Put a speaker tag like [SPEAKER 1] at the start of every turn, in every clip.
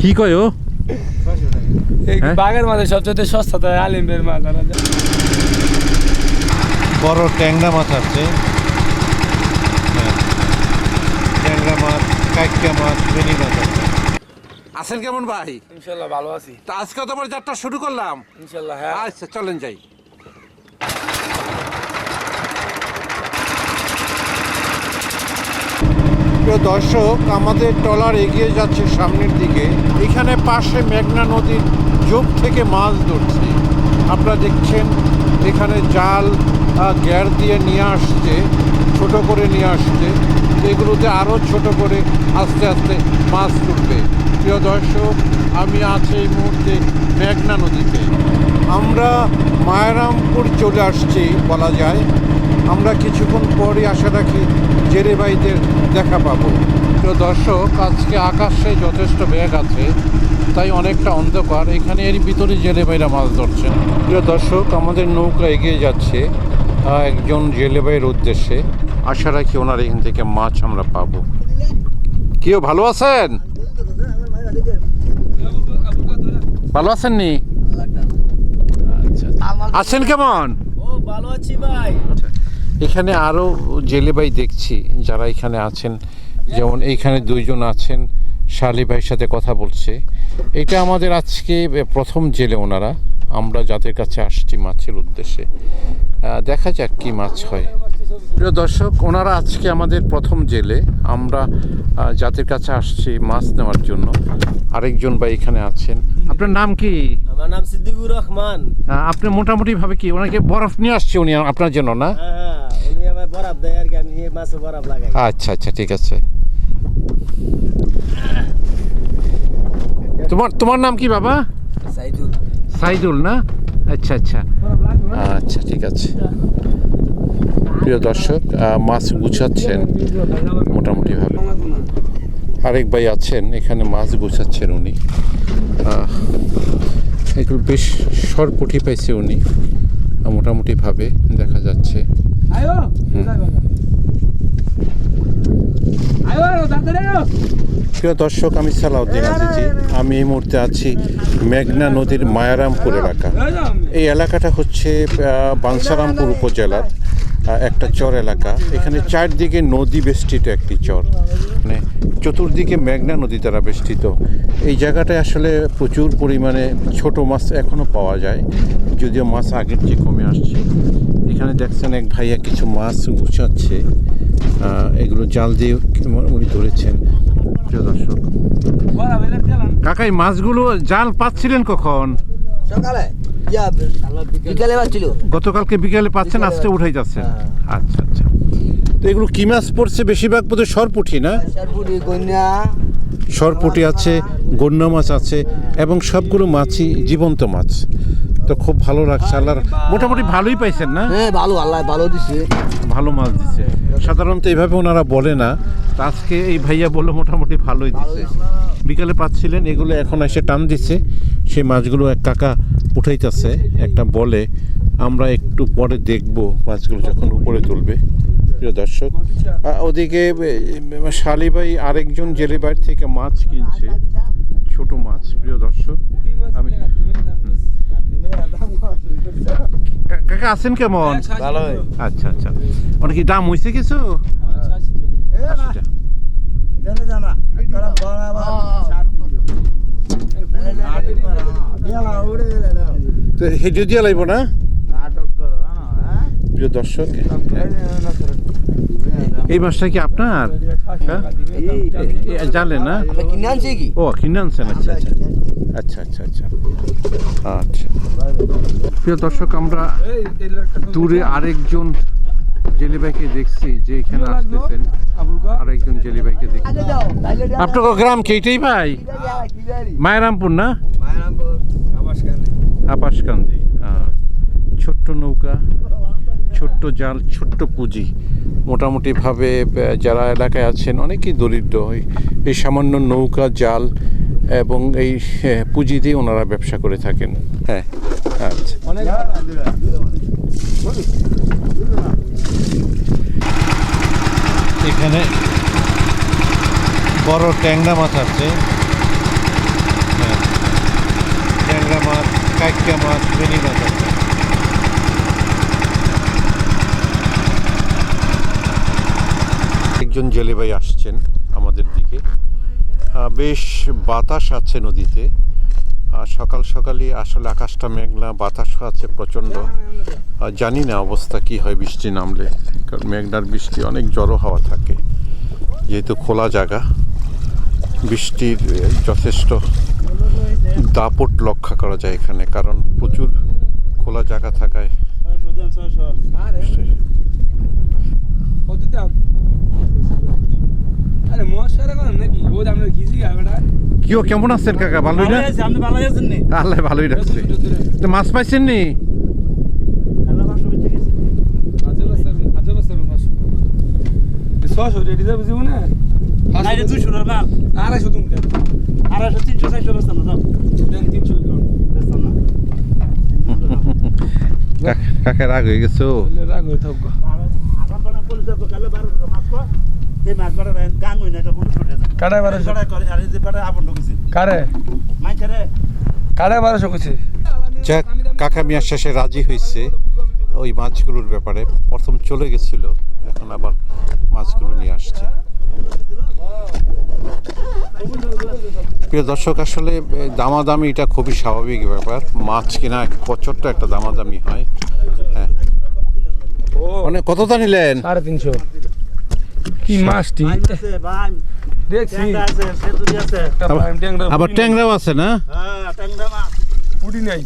[SPEAKER 1] কি কয় ও? হ্যাঁ?
[SPEAKER 2] বাঘের মাঝে সবচেয়ে সস্তা তাই আলিমদের মাছ
[SPEAKER 3] বড় ট্যাংরা মাছ আছে। হ্যাঁ। ট্যাংরা মাছ কাইকা মাছ মিনি মাছ আছে। আছেন কেমন ভাই?
[SPEAKER 2] ইনশাল্লাহ ভালো আছি।
[SPEAKER 3] তা আজকে তোমার যাত্রা শুরু করলাম।
[SPEAKER 2] ইনশাল্লাহ হ্যাঁ।
[SPEAKER 3] আচ্ছা চলেন যাই। প্রিয় দর্শক, আমাদের ট্রলার এগিয়ে যাচ্ছে সামনের দিকে। এখানে পাশে মেঘনা নদীর যোগ থেকে মাছ ধরছে। আপনারা দেখছেন, এখানে জাল গ্যার দিয়ে নিয়ে আসছে, ছোট করে নিয়ে আসছে। এগুলোতে আরও ছোট করে আস্তে আস্তে মাছ তুলবে প্রিয় দর্শক, আমি আছি এই মুহূর্তে মেঘনা নদীতে। আমরা মায়ারামপুর চলে আসছি, বলা যায়। আমরা কিছুক্ষণ পরই আশা রাখি জেরে ভাইদের দেখা পাবো। তো দর্শক আজকে আকাশে যথেষ্ট ব্যাগ আছে তাই অনেকটা অন্ধকার। এখানে এর ভিতরে জেলে ভাইরা মাছ ধরছেন প্রিয় দর্শক আমাদের নৌকা এগিয়ে যাচ্ছে একজন জেলে ভাইয়ের উদ্দেশ্যে। আশা রাখি ওনার এখান থেকে মাছ আমরা পাবো। কেউ ভালো আছেন? ভালো আছেন নি আচ্ছা। আছেন কেমন?
[SPEAKER 2] ও ভালো আছি ভাই।
[SPEAKER 3] এখানে আরও জেলে ভাই দেখছি যারা এখানে আছেন। যেমন এইখানে দুইজন আছেন শালি ভাইয়ের সাথে কথা বলছে। এটা আমাদের আজকে প্রথম জেলে ওনারা। আমরা যাদের কাছে আসছি মাছের উদ্দেশ্যে। দেখা যাক কি মাছ হয়। প্রিয় দর্শক ওনারা আজকে আমাদের প্রথম জেলে। আমরা যাদের কাছে আসছি মাছ নেওয়ার জন্য। আরেকজন ভাই এখানে আছেন। আপনার নাম কি?
[SPEAKER 4] আমার নাম সিদ্দিকুর রহমান।
[SPEAKER 3] আপনি মোটামুটি ভাবে কি? ওনাকে বরফ নিয়ে আসছে উনি আপনার জন্য না?
[SPEAKER 4] হ্যাঁ। বরাব দেয় আর কি আমি বরাব লাগাই।
[SPEAKER 3] আচ্ছা আচ্ছা ঠিক আছে। তোমার তোমার নাম কি বাবা?
[SPEAKER 4] সাইদুল।
[SPEAKER 3] সাইদুল না? আচ্ছা আচ্ছা। আচ্ছা ঠিক আছে। প্রিয় দর্শক মাছ গুছাচ্ছেন মোটামুটি ভাবে আরেক ভাই আছেন এখানে মাছ গুছাচ্ছেন উনি। এগুলো বেশ সরপুটি পাইছে উনি মোটামুটিভাবে দেখা যাচ্ছে। প্রিয় দর্শক আমি সালাউদ্দিন আজিজি। আমি এই মুহূর্তে আছি মেঘনা নদীর মায়ারামপুর এলাকা। এই এলাকাটা হচ্ছে আহ, বাঞ্ছারামপুর উপজেলার একটা চর এলাকা। এখানে চারদিকে নদী বেষ্টিত একটি চর। মানে চতুর্দিকে মেঘনা নদী দ্বারা বেষ্টিত। এই জায়গাটায় আসলে প্রচুর পরিমাণে ছোট মাছ এখনও পাওয়া যায়। যদিও মাছ আগের চেয়ে কমে আসছে। এখানে দেখছেন এক ভাইয়া কিছু মাছ গুছাচ্ছে। এগুলো জাল দিয়ে উনি ধরেছেন। প্রিয় দর্শক কাকা এই মাছগুলো জাল পাচ্ছিলেন কখন?
[SPEAKER 4] সকালে? বিকালে বাজছিল
[SPEAKER 3] গতকালকে বিকেলে পাচ্ছেন আজকে উঠাই যাচ্ছেন আচ্ছা আচ্ছা। তো এগুলো কি মাছ পড়ছে? বেশিরভাগ বোধহয় সরপুটি না? সরপুটি আছে গন্যা মাছ আছে এবং সবগুলো মাছই জীবন্ত মাছ। তো খুব ভালো লাগছে আল্লাহর মোটামুটি ভালোই পাইছেন না?
[SPEAKER 4] হ্যাঁ ভালো আল্লাহ ভালো দিছে।
[SPEAKER 3] ভালো মাছ দিছে। সাধারণত এইভাবে ওনারা বলে না আজকে এই ভাইয়া বলল মোটামুটি ভালোই দিছে। বিকালে পাচ্ছিলেন এগুলো এখন এসে টান দিচ্ছে সেই মাছগুলো এক কাকা উঠাইতেছে একটা বলে আমরা একটু পরে দেখব মাছগুলো যখন উপরে তুলবে। প্রিয় দর্শক ওদিকে এ, শালি ভাই আরেকজন জেলে বাইর থেকে মাছ কিনছে ছোট মাছ প্রিয় দর্শক আমি কা- কাকা আছেন কেমন?
[SPEAKER 4] ভালো
[SPEAKER 3] আচ্ছা আচ্ছা। অনেক দাম হয়েছে কিছু? হেঁটে দিয়ে লাগবো না? প্রিয় দর্শক এই মাছটা কি আপনার? হ্যাঁ? জানলেন না? ও কিনে আনছেন আচ্ছা আচ্ছা। আচ্ছা আচ্ছা আচ্ছা। আচ্ছা। প্রিয় দর্শক আমরা দূরে আরেকজন জেলিভাইকে দেখছি যে এখানে আসতেছেন। আরেকজন জেলিভাইকে দেখছি আপনার গ্রাম কি এইটাই ভাই? মায়েরামপুর না? আবাসকান্দি। আহ, ছোট্ট নৌকা ছোট্ট জাল ছোট্ট পুঁজি। মোটামুটিভাবে যারা এলাকায় আছেন অনেকেই দরিদ্র। এই সামান্য নৌকা জাল এবং এই পুঁজি দিয়ে ওনারা ব্যবসা করে থাকেন। হ্যাঁ। আচ্ছা। এখানে বড় ট্যাংরা মাছ আছে। হ্যাঁ ট্যাংরা মাছ কাইকা মাছ মিনি মাছ আছে। একজন জেলে ভাই আসছেন আমাদের দিকে। বেশ বাতাস আছে নদীতে। আর সকাল সকালই আসলে আকাশটা মেঘলা বাতাসও আছে প্রচণ্ড। আর জানি না অবস্থা কি হয় বৃষ্টি নামলে কারণ মেঘনার বৃষ্টি অনেক জড়ো হওয়া থাকে। যেহেতু খোলা জায়গা বৃষ্টির যথেষ্ট দাপট লক্ষ্য করা যায় এখানে কারণ প্রচুর খোলা জায়গা থাকায়
[SPEAKER 2] আরে কত দাম আরে মশারা কোন নাকি ও দাম কিজি গা বেটা
[SPEAKER 3] কিও কেমন আছেন কাকা? ভালোই না? আল্লাহ ভালোই রাখছে। তো মাছ পাইছেন নি?
[SPEAKER 2] ছশো রেডি যাবে জীবন? না আড়াইশো তুমি
[SPEAKER 4] আড়াইশো তিনশো চারশো বেচতাম না
[SPEAKER 2] তিনশো গ্রাম
[SPEAKER 3] কা- কাকা রাগ হয়ে গেছো
[SPEAKER 2] রাগ হয়ে থাকব।
[SPEAKER 4] এই মাছ বাড়া হই না কোনো ছোটে করে আর এই যে আপন ঢুকেছে।
[SPEAKER 2] কারে
[SPEAKER 3] যাক কাকা মিয়া শেষে রাজি হয়েছে ওই মাছগুলোর ব্যাপারে। প্রথম চলে গেছিল এখন আবার মাছগুলো নিয়ে আসছে। প্রিয় দর্শক আসলে দামাদামি এটা খুবই স্বাভাবিক ব্যাপার। মাছ কিনা প্রচণ্ড একটা দামাদামি হয়। হ্যাঁ।
[SPEAKER 2] ও।
[SPEAKER 3] মানে কতটা নিলেন?
[SPEAKER 2] সাড়ে তিনশো। কি মাছটি
[SPEAKER 4] ভাই আছে ভাই
[SPEAKER 2] দেখছি
[SPEAKER 3] আবার ট্যাংরাও আছে না?
[SPEAKER 4] হ্যাঁ ট্যাংরা মাছ।
[SPEAKER 2] উড়ি নাই।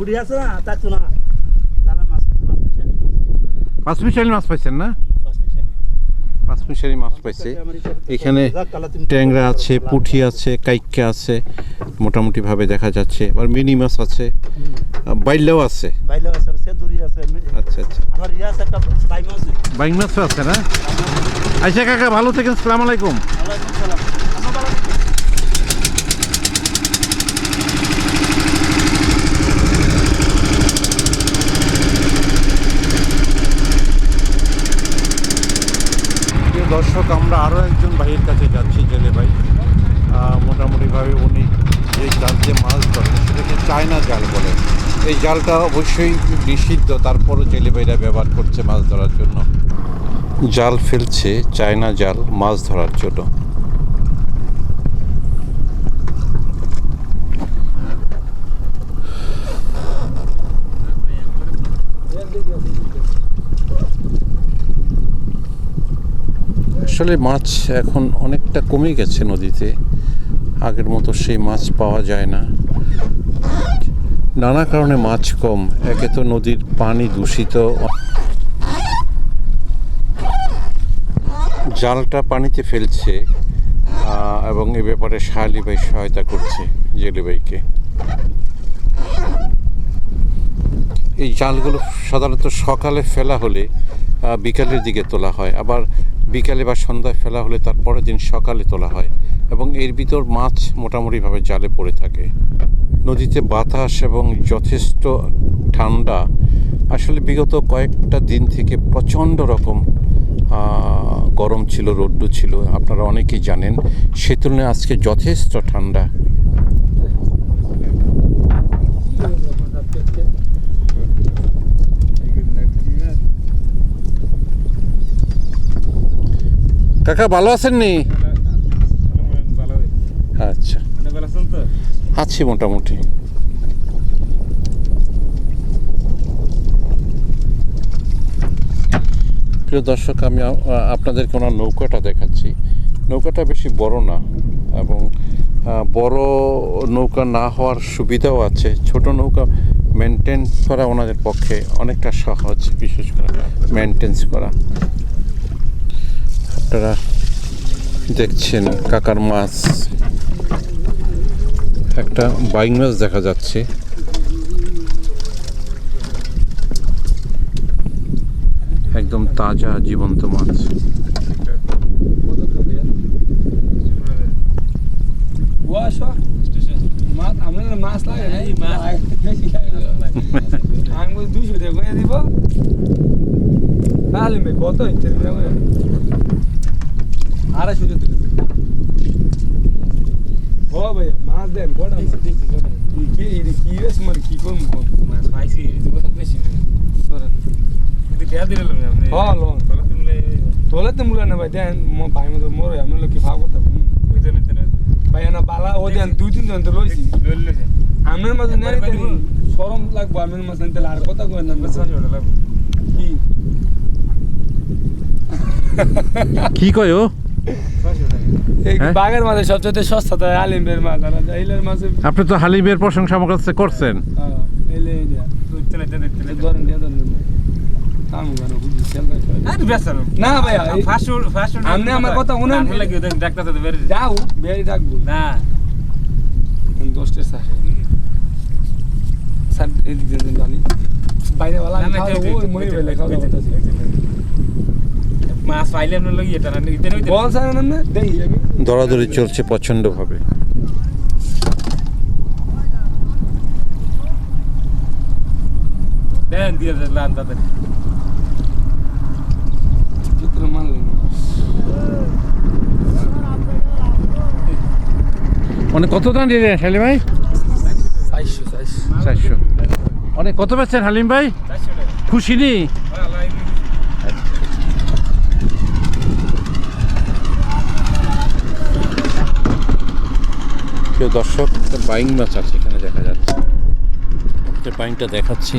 [SPEAKER 4] উড়ি আছে না? মাছ
[SPEAKER 3] পাঁচ মিশালি মাছ পাইছেন না? পাঁচ মাছ পাইছে। এখানে ট্যাংরা আছে পুঁটি আছে কাইক্কা আছে মোটামুটিভাবে দেখা যাচ্ছে। আবার মিনি মাছ আছে। বাইল্লাও আছে। আচ্ছা আচ্ছা। বাইং মাছও আছে না? আচ্ছা কাকা ভালো থাকেন সালাম আলাইকুম
[SPEAKER 4] ওয়ালাইকুম সালাম আমার বাড়া
[SPEAKER 3] প্রিয় দর্শক, আমরা আরও একজন ভাইয়ের কাছে যাচ্ছি, জেলে ভাই। মোটামুটিভাবে উনি যে জাল যে মাছ ধরেন, সেটাকে চায়না জাল বলে। এই জালটা অবশ্যই নিষিদ্ধ, তারপরও জেলে ভাইরা ব্যবহার করছে মাছ ধরার জন্য। জাল ফেলছে চায়না জাল মাছ ধরার জন্য। আসলে মাছ এখন অনেকটা কমে গেছে নদীতে। আগের মতো সেই মাছ পাওয়া যায় না। নানা কারণে মাছ কম। একে তো নদীর পানি দূষিত। জালটা পানিতে ফেলছে এবং এ ব্যাপারে শাহালি ভাই সহায়তা করছে জেলে ভাইকে। এই জালগুলো সাধারণত সকালে ফেলা হলে বিকালের দিকে তোলা হয়। আবার বিকালে বা সন্ধ্যায় ফেলা হলে তার পরের দিন সকালে তোলা হয় এবং এর ভিতর মাছ মোটামুটিভাবে জালে পড়ে থাকে। নদীতে বাতাস এবং যথেষ্ট ঠান্ডা আসলে বিগত কয়েকটা দিন থেকে প্রচণ্ড রকম গরম ছিল রোদ্দু ছিল। আপনারা অনেকেই জানেন, সে তুলনায় আজকে যথেষ্ট ঠান্ডা। কাকা, ভালো আছেন নি আচ্ছা। আছি মোটামুটি। প্রিয় দর্শক, আমি আপনাদেরকে ওনার নৌকাটা দেখাচ্ছি। নৌকাটা বেশি বড় না, এবং বড় নৌকা না হওয়ার সুবিধাও আছে। ছোট নৌকা মেনটেন করা ওনাদের পক্ষে অনেকটা সহজ, বিশেষ করে মেনটেন্স করা। আপনারা দেখছেন কাকার মাছ। একটা বাইং মাছ দেখা যাচ্ছে। একদম তাজা, জীবন্ত মাছ।
[SPEAKER 2] মাছ কত আড়াইশো টাকা ও ভাই মাছ দেন কটা মাছ এই কি এই কি বেশ মার কি করব কোন
[SPEAKER 1] মাছ পাইছি এই যে কত বেশি
[SPEAKER 2] ধরেন
[SPEAKER 1] কিন্তু টিয়া দিলাম না আপনি
[SPEAKER 2] হ্যাঁ, লোন।
[SPEAKER 1] তলা তুললে
[SPEAKER 2] তোলে তো মুলা না ভাই দেন মো ভাই মতো মোরে আমি লোক কি ভাগ করতে
[SPEAKER 1] ওই জন্য তো
[SPEAKER 2] ভাই না বালা ও দেন দুই তিন জন তো লইছি
[SPEAKER 1] লইলে
[SPEAKER 2] আমের মাঝে নেই
[SPEAKER 1] একবার
[SPEAKER 2] তাহলে
[SPEAKER 1] দিব।
[SPEAKER 2] শরম লাগবো আমের মাঝে তাহলে আর কথা কই না
[SPEAKER 1] বেশ ওটা লাগবে
[SPEAKER 2] কি
[SPEAKER 3] কি কয় ও
[SPEAKER 2] এই
[SPEAKER 3] হ্যাঁ?
[SPEAKER 2] বাগের মাঝে সবচেয়ে সস্তা তো আলিমের মাছ আর জাইলের মাছে
[SPEAKER 3] আপনি তো হালিমের প্রশংসা আমার কাছে করছেন।
[SPEAKER 2] হ্যাঁ,
[SPEAKER 1] না
[SPEAKER 2] ভাইয়া, আপনি আমার কথা
[SPEAKER 1] ডাক্তার তো বের
[SPEAKER 2] যাও বেরি ডাকবো
[SPEAKER 1] না।
[SPEAKER 2] স্যার জানি বাইরে খাওয়া ওই মরি খাওয়া
[SPEAKER 1] এই-
[SPEAKER 2] দাওয়া
[SPEAKER 1] এই- এই- মাছ পাইলে লাগি এটা না।
[SPEAKER 2] বল স্যার
[SPEAKER 3] দরাদরি চলছে প্রচণ্ডভাবে।
[SPEAKER 1] দেন দিয়ে দিলাম তাদের
[SPEAKER 2] চিত্র মানলে না।
[SPEAKER 3] মানে কত দাম দিলেন হালিম ভাই?
[SPEAKER 2] চারশো
[SPEAKER 3] অনেক কত পাচ্ছেন হালিম ভাই? খুশি নি
[SPEAKER 1] হ্যাঁ, লাইন
[SPEAKER 3] প্রিয় দর্শক বাইং মাছ আছে এখানে দেখা যাচ্ছে। একটা বাইংটা দেখাচ্ছি।